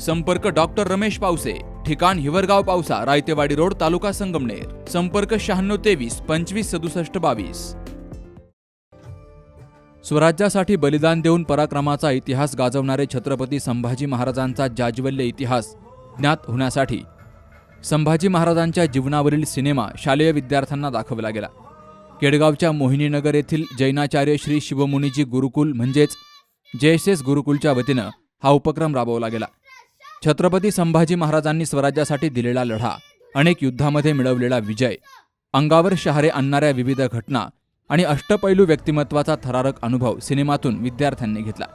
संपर्क डॉक्टर रमेश पावसे ठिकाण हिवरगाव पावसा रायतेवाडी रोड तालुका संगमनेर. संपर्क शहाण्णव तेवीस पंचवीस सदुसष्ट बावीस. स्वराज्यासाठी बलिदान देऊन पराक्रमाचा इतिहास गाजवणारे छत्रपती संभाजी महाराजांचा जाज्वल्य इतिहास ज्ञात होण्यासाठी संभाजी महाराजांच्या जीवनावरील सिनेमा शालेय विद्यार्थ्यांना दाखवला गेला. केडगावच्या मोहिनीनगर येथील जैनाचार्य श्री शिवमुनीजी गुरुकुल म्हणजेच जेएसएस गुरुकुलच्या वतीनं हा उपक्रम राबवला गेला. छत्रपती संभाजी महाराजांनी स्वराज्यासाठी दिलेला लढा अनेक युद्धामध्ये मिळवलेला विजय अंगावर शहारे आणणाऱ्या विविध घटना आणि अष्टपैलू व्यक्तिमत्वाचा थरारक अनुभव सिनेमातून विद्यार्थ्यांनी घेतला.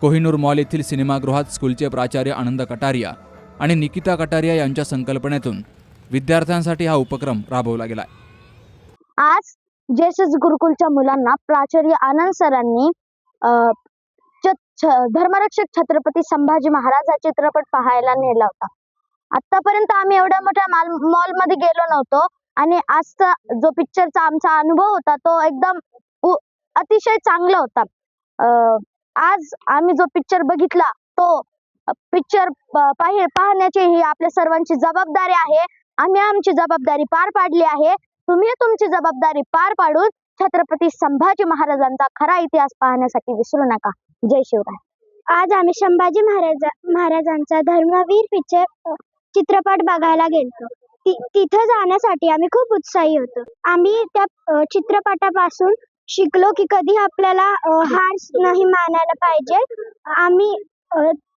कोहिनूर मॉल येथील सिनेमागृहात स्कूलचे प्राचार्य आनंद कटारिया आणि निकिता कटारिया यांच्या संकल्पनेतून विद्यार्थ्यांसाठी हा उपक्रम राबवला गेला. आज जेसेस गुरुकुलच्या मुलांना प्राचार्य आनंद सरांनी धर्मरक्षक छत्रपती संभाजी महाराज हा चित्रपट पाहायला नेला होता. आतापर्यंत आम्ही एवढ्या मोठ्या मॉलमध्ये गेलो नव्हतो आणि आजचा जो पिक्चरचा आमचा अनुभव होता तो एकदम अतिशय चांगला होता. आज आम्ही जो पिक्चर बघितला तो पिक्चर पाहण्याची ही आपल्या सर्वांची जबाबदारी आहे. आम्ही आमची जबाबदारी पार पाडली आहे. तुम्ही तुमची जबाबदारी पार पाडून छत्रपती संभाजी महाराजांचा खरा इतिहास पाहण्यासाठी विसरू नका. जय शिवराय. आज आम्ही संभाजी महाराज महाराजांचा धर्मवीर पिक्चर चित्रपट बघायला गेलो तिथं जाण्यासाठी आम्ही खूप उत्साही होतो. आम्ही त्या चित्रपटापासून शिकलो की कधी आपल्याला हार नाही मानायला पाहिजे. आम्ही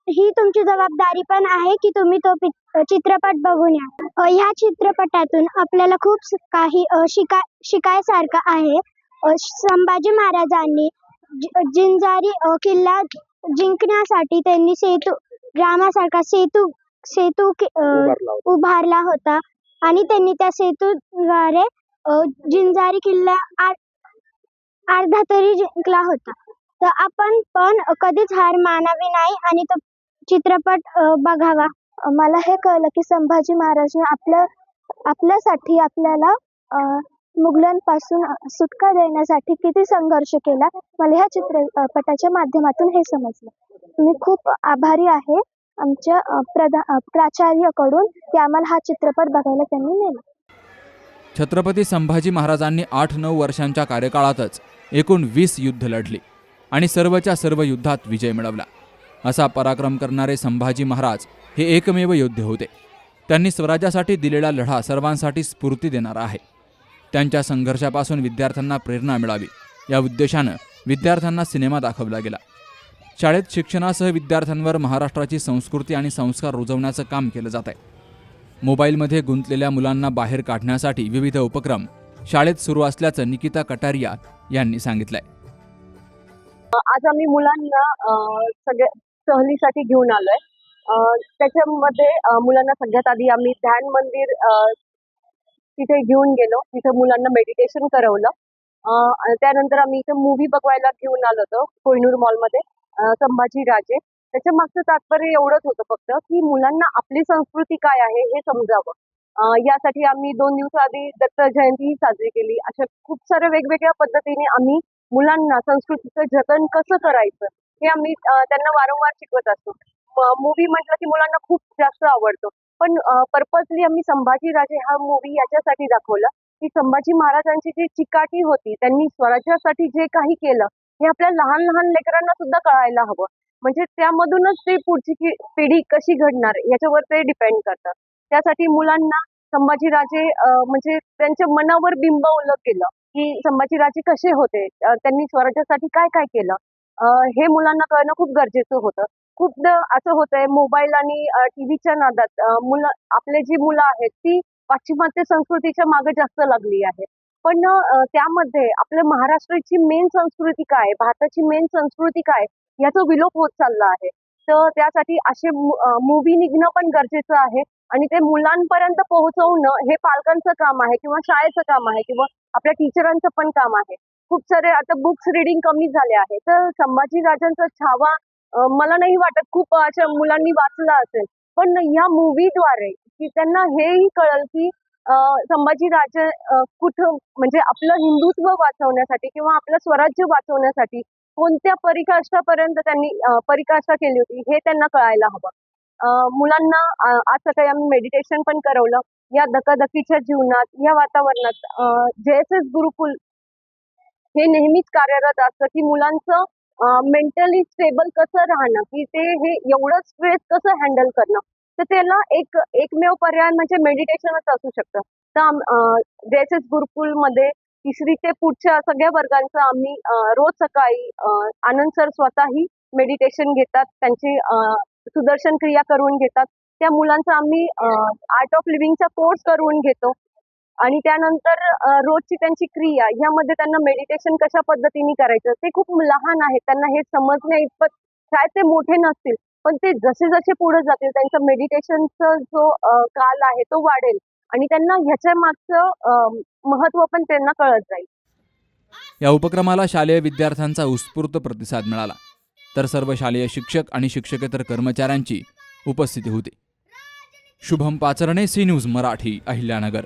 ही तुमची जबाबदारी पण आहे की तुम्ही तो चित्रपट बघून या. ह्या चित्रपटातून आपल्याला खूप काही शिका शिकाय शिकायसारखं आहे. संभाजी महाराजांनी जिंजारी किल्ला जिंकण्यासाठी त्यांनी सेतू रामासारखा सेतू सेतू उभारला होता. आणि त्यांनी त्या सेतूद्वारे जिंजारी किल्ला अर्धा तरी जिंकला होता. तर आपण पण कधीच हार मानावी नाही आणि तो चित्रपट बघावा. मला हे कळलं की संभाजी महाराजने आपल्या आपल्यासाठी आपल्याला अ, मुघलांपासून सुटका देण्यासाठी किती संघर्ष केला? मला ह्या चित्रपटाच्या माध्यमातून हे समजलं. मी खूप आभारी आहे आमच्या प्रधा प्राचार्याकडून प्राचार्यकडून की आम्हाला हा चित्रपट बघायला त्यांनी नेला. छत्रपती संभाजी महाराजांनी आठ नऊ वर्षांच्या कार्यकाळातच एकूण वीस युद्ध लढली आणि सर्वच्या सर्व युद्धात विजय मिळवला. असा पराक्रम करणारे संभाजी महाराज हे एकमेव योद्धे होते. त्यांनी स्वराज्यासाठी दिलेला लढा सर्वांसाठी स्फूर्ती देणारा आहे. त्यांच्या संघर्षापासून विद्यार्थ्यांना प्रेरणा मिळावी या उद्देशानं विद्यार्थ्यांना सिनेमा दाखवला गेला. शाळेत शिक्षणासह विद्यार्थ्यांवर महाराष्ट्राची संस्कृती आणि संस्कार रुजवण्याचं काम केलं जात आहे. मोबाईलमध्ये गुंतलेल्या मुलांना बाहेर काढण्यासाठी विविध उपक्रम शाळेत सुरू असल्याचं निकिता कटारिया यांनी सांगितलंय. आज आम्ही मुलांना अं, सगळ्या सहलीसाठी घेऊन आलोय. अं, त्याच्यामध्ये मुलांना सगळ्यात आधी आम्ही ध्यान मंदिर अं, तिथे घेऊन गेलो. तिथे मुलांना मेडिटेशन करवलं. त्यानंतर आम्ही इथे मूवी बघवायला घेऊन आलो होतो कोहिनूर मॉलमध्ये संभाजी राजे. त्याच्या मागचं तात्पर्य एवढंच होतं फक्त की मुलांना आपली संस्कृती काय आहे हे समजावं. यासाठी आम्ही दोन दिवसाआधी दत्त जयंती साजरी केली. अशा खूप साऱ्या वेगवेगळ्या पद्धतीने आम्ही मुलांना संस्कृतीचं जतन कसं करायचं हे आम्ही त्यांना वारंवार शिकवत असतो. मूवी म्हटलं की मुलांना खूप जास्त आवडतो. पण पर्पजली आम्ही संभाजी राजे हा मूवी याच्यासाठी दाखवला की संभाजी महाराजांची जी चिकाटी होती त्यांनी स्वराज्यासाठी जे काही केलं हे आपल्या लहान लहान लेकरांना सुद्धा कळायला हवं. म्हणजे त्यामधूनच ते पुढची पिढी कशी घडणार याच्यावर ते डिपेंड करतात. त्यासाठी मुलांना संभाजीराजे म्हणजे त्यांच्या मनावर बिंबवलं गेलं की संभाजीराजे कसे होते त्यांनी स्वराज्यासाठी काय काय केलं. हे मुलांना कळणं खूप गरजेचं होतं. खूप असं होतंय मोबाईल आणि टीव्हीच्या नादात मुलं आपले जी मुलं आहेत ती पाश्चिमात्य संस्कृतीच्या मागे जास्त लागली आहे. पण त्यामध्ये आपल्या महाराष्ट्राची मेन संस्कृती काय भारताची मेन संस्कृती काय याचा विलोप होत चालला आहे. तर त्यासाठी असे मूवी निघणं पण गरजेचं आहे आणि ते मुलांपर्यंत पोहोचवणं हे पालकांचं काम आहे किंवा शाळेचं काम आहे किंवा आपल्या टीचरांचं पण काम आहे. खूप सारे आता बुक्स रिडिंग कमी झाले आहे. तर संभाजी राजांचा छावा मला नाही वाटत खूप अशा मुलांनी वाचला असेल. पण ह्या मूवीद्वारे की त्यांना हेही कळल की संभाजी राजे कुठं म्हणजे आपलं हिंदुत्व वाचवण्यासाठी किंवा आपलं स्वराज्य वाचवण्यासाठी कोणत्या परिकाष्ठापर्यंत त्यांनी परिकाष्ठा केली होती हे त्यांना कळायला हवं. मुलांना आज सकाळी आम्ही मेडिटेशन पण करवलं. या धकाधकीच्या जीवनात या वातावरणात जे एस एस गुरुकुल हे नेहमीच कार्यरत असतं की मुलांचं मेंटली स्टेबल कसं राहणं की ते हे एवढं स्ट्रेस कसं हँडल करणं. तर त्याला एक एकमेव पर्याय म्हणजे मेडिटेशनच असू शकतं. तर जेसेस गुरुकुलमध्ये तिसरी ते पुढच्या सगळ्या वर्गांचं आम्ही रोज सकाळी आनंद सर स्वतःही मेडिटेशन घेतात त्यांची सुदर्शन क्रिया करून घेतात. त्या मुलांचा आम्ही आर्ट ऑफ लिव्हिंगचा कोर्स करून घेतो. आणि त्यानंतर रोजची त्यांची क्रिया यामध्ये त्यांना मेडिटेशन कशा पद्धतीने करायचं ते खूप लहान आहेत. त्यांना हे समजण्या इतपत काय ते मोठे नसतील पण ते जसे जसे पुढे जातील त्यांचा मेडिटेशनचा जो काल आहे तो वाढेल. आणि त्यांना ह्याच्या मागचं महत्त्व पण त्यांना कळत जाईल. या उपक्रमाला शालेय विद्यार्थ्यांचा उत्स्फूर्त प्रतिसाद मिळाला. तर सर्व शालेय शिक्षक आणि शिक्षकेतर कर्मचाऱ्यांची उपस्थिती होती. Shubham Pacharne C news Marathi Ahilyanagar.